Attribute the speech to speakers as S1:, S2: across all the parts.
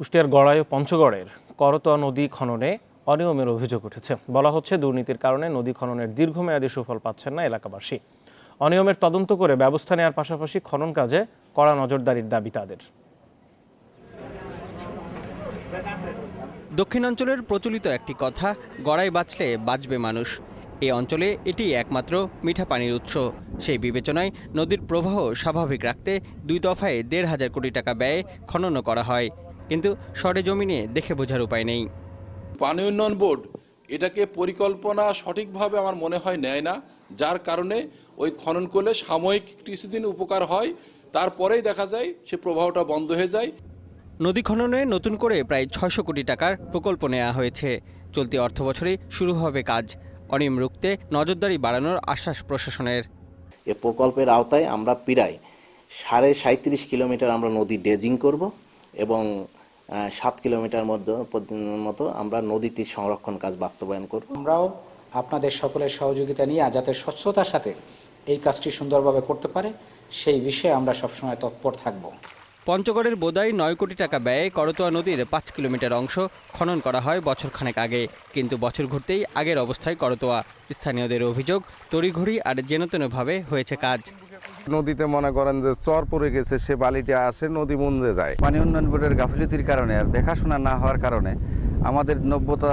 S1: কুষ্টিয়ার গড়ায় পঞ্চগড়ের করতোয়া নদী খননে অনিয়মের অভিযোগ উঠেছে। বলা হচ্ছে, দুর্নীতির কারণে নদী খননের দীর্ঘমেয়াদী সুফল পাচ্ছেন না এলাকাবাসী। অনিয়মের তদন্ত করে ব্যবস্থা নেওয়ার পাশাপাশি খনন কাজে কড়া নজরদারির দাবি তাদের।
S2: দক্ষিণাঞ্চলের প্রচলিত একটি কথা, গড়াই বাঁচলে বাঁচবে মানুষ। এই অঞ্চলে এটি একমাত্র মিঠা পানির উৎস। সেই বিবেচনায় নদীর প্রবাহ স্বাভাবিক রাখতে দুই দফায় দেড় হাজার কোটি টাকা ব্যয়ে খননও করা হয়। কিন্তু সরেজমিনে দেখে বোঝার উপায় নেই।
S3: পানি উন্নয়ন বোর্ড এটাকে পরিকল্পনা সঠিকভাবে আমার মনে হয় নেয় না যার কারণে ওই খনন করলে সাময়িক কিছুদিন উপকার হয় তারপরেই দেখা যায় সে প্রবাহটা বন্ধ হয়ে যায়।
S2: নদী খননে নতুন করে প্রায় ছয়শো কোটি টাকার প্রকল্প নেওয়া হয়েছে। চলতি অর্থবছরে শুরু হবে কাজ। অনিয়ম রুখতে নজরদারি বাড়ানোর আশ্বাস প্রশাসনের।
S4: এ প্রকল্পের আওতায় আমরা প্রায় সাড়ে সাঁত্রিশ কিলোমিটার আমরা নদী ড্রেজিং করব এবং সাত কিলোমিটার মধ্যে মতো আমরা নদী তীর সংরক্ষণ কাজ বাস্তবায়ন করব।
S5: আমরাও আপনাদের সকলের সহযোগিতা নিয়ে যাতে স্বচ্ছতার সাথে এই কাজটি সুন্দরভাবে করতে পারে সেই বিষয়ে আমরা সবসময় তৎপর থাকব।
S2: পঞ্চগড়ের বোদাই নয় কোটি টাকা ব্যয়ে করতোয়া নদীর পাঁচ কিলোমিটার অংশ খনন করা হয় বছরখানেক আগে কিন্তু বছর ঘুরতেই আগের অবস্থায় করতোয়া। স্থানীয়দের অভিযোগ তড়িঘড়ি আর যেনতেনভাবে হয়েছে কাজ।
S6: নদীতে মনে করেন যে চর পড়ে গেছে সে বালিটা আসে নদী মুঞ্জে যায়।
S7: পানি উন্নয়ন বোর্ডের গাফিলতির কারণে আর দেখাশোনা না হওয়ার কারণে আমাদের নব্যতা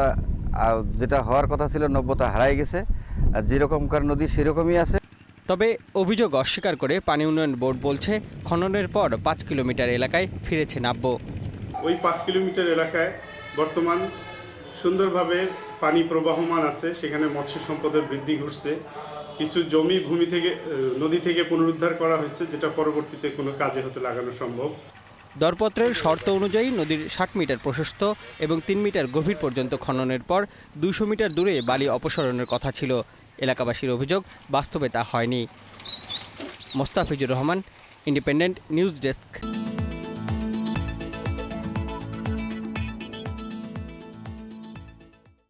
S7: যেটা হওয়ার কথা ছিল নব্যতা হারাই গেছে। আর যেরকমকার নদী সেরকমই আছে।
S2: তবে অভিযোগ অস্বীকার করে পানি উন্নয়ন বোর্ড বলছে খননের পর পাঁচ কিলোমিটার এলাকায় ফিরেছে নাব্য।
S8: ওই পাঁচ কিলোমিটার এলাকায় বর্তমান সুন্দরভাবে পানি প্রবাহমান আছে সেখানে মৎস্য সম্পদের বৃদ্ধি ঘটছে। কিছু জমি ভূমি থেকে নদী থেকে পুনরুদ্ধার করা হয়েছে, যেটা পরবর্তীতে কোনো কাজে হতে লাগানো সম্ভব।
S2: দরপত্রের শর্ত অনুযায়ী নদীর ষাট মিটার প্রশস্ত এবং তিন মিটার গভীর পর্যন্ত খননের পর দুশো মিটার দূরে বালি অপসারণের কথা ছিল। এলাকাবাসীর অভিযোগ বাস্তবে তা হয়নি। Mostafizur Rahman Independent news desk